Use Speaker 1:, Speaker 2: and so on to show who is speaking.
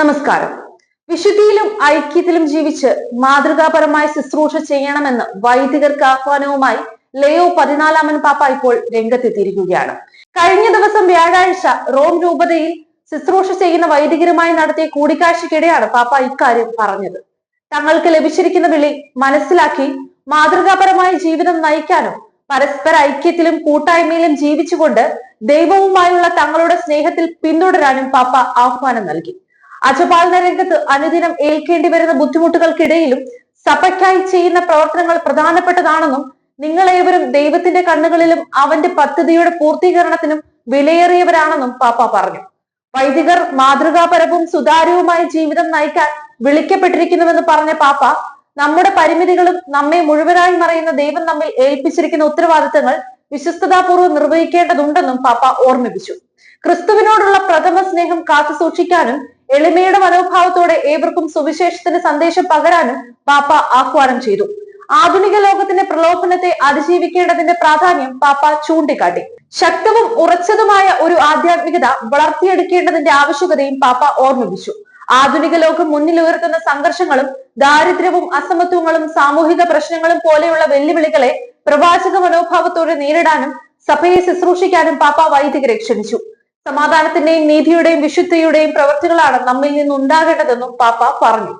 Speaker 1: നമസ്കാരം. വിശുദ്ധിയിലും ഐക്യത്തിലും ജീവിച്ച് മാതൃകാപരമായ ശുശ്രൂഷ ചെയ്യണമെന്ന് വൈദികർക്ക് ആഹ്വാനവുമായി ലയോ പതിനാലാമൻ പാപ്പ ഇപ്പോൾ രംഗത്തെത്തിയിരിക്കുകയാണ്. കഴിഞ്ഞ ദിവസം വ്യാഴാഴ്ച റോം രൂപതയിൽ ശുശ്രൂഷ ചെയ്യുന്ന വൈദികരുമായി നടത്തിയ കൂടിക്കാഴ്ചയ്ക്കിടെയാണ് പാപ്പ ഇക്കാര്യം പറഞ്ഞത്. തങ്ങൾക്ക് ലഭിച്ചിരിക്കുന്ന വിളി മനസ്സിലാക്കി മാതൃകാപരമായ ജീവിതം നയിക്കാനും പരസ്പര ഐക്യത്തിലും കൂട്ടായ്മയിലും ജീവിച്ചുകൊണ്ട് ദൈവവുമായുള്ള തങ്ങളുടെ സ്നേഹത്തിൽ പിന്തുടരാനും പാപ്പ ആഹ്വാനം നൽകി. അജപാലന രംഗത്ത് അനുദിനം ഏൽക്കേണ്ടി വരുന്ന ബുദ്ധിമുട്ടുകൾക്കിടയിലും സഭയ്ക്കായി ചെയ്യുന്ന പ്രവർത്തനങ്ങൾ പ്രധാനപ്പെട്ടതാണെന്നും നിങ്ങളേവരും ദൈവത്തിന്റെ കണ്ണുകളിലും അവന്റെ പദ്ധതിയുടെ പൂർത്തീകരണത്തിനും വിലയേറിയവരാണെന്നും പാപ്പ പറഞ്ഞു. വൈദികർ മാതൃകാപരവും സുതാര്യവുമായ ജീവിതം നയിക്കാൻ വിളിക്കപ്പെട്ടിരിക്കുന്നുവെന്ന് പറഞ്ഞ പാപ്പ നമ്മുടെ പരിമിതികളും നമ്മെ മുഴുവനായി മറയുന്ന ദൈവം നമ്മിൽ ഏൽപ്പിച്ചിരിക്കുന്ന ഉത്തരവാദിത്തങ്ങൾ വിശ്വസ്തതാപൂർവം നിർവഹിക്കേണ്ടതുണ്ടെന്നും പാപ്പ ഓർമ്മിപ്പിച്ചു. ക്രിസ്തുവിനോടുള്ള പ്രഥമ സ്നേഹം കാത്തു സൂക്ഷിക്കാനും എളിമയുടെ മനോഭാവത്തോടെ ഏവർക്കും സുവിശേഷത്തിന്റെ സന്ദേശം പകരാനും പാപ്പ ആഹ്വാനം ചെയ്തു. ആധുനിക ലോകത്തിന്റെ പ്രലോഭനത്തെ അതിജീവിക്കേണ്ടതിന്റെ പ്രാധാന്യം പാപ്പ ചൂണ്ടിക്കാട്ടി. ശക്തവും ഉറച്ചതുമായ ഒരു ആധ്യാത്മികത വളർത്തിയെടുക്കേണ്ടതിന്റെ ആവശ്യകതയും പാപ്പ ഓർമ്മിപ്പിച്ചു. ആധുനിക ലോകം മുന്നിൽ ഉയർത്തുന്ന സംഘർഷങ്ങളും ദാരിദ്ര്യവും അസമത്വങ്ങളും സാമൂഹിക പ്രശ്നങ്ങളും പോലെയുള്ള വെല്ലുവിളികളെ പ്രവാചക മനോഭാവത്തോടെ നേരിടാനും സഭയെ ശുശ്രൂഷിക്കാനും പാപ്പ വൈദികരെ ക്ഷണിച്ചു. സമാധാനത്തിന്റെയും നീതിയുടെയും വിശുദ്ധിയുടെയും പ്രവർത്തികളാണ് നമ്മിൽ നിന്ന് ഉണ്ടാകേണ്ടതെന്നും പാപ്പ പറഞ്ഞു.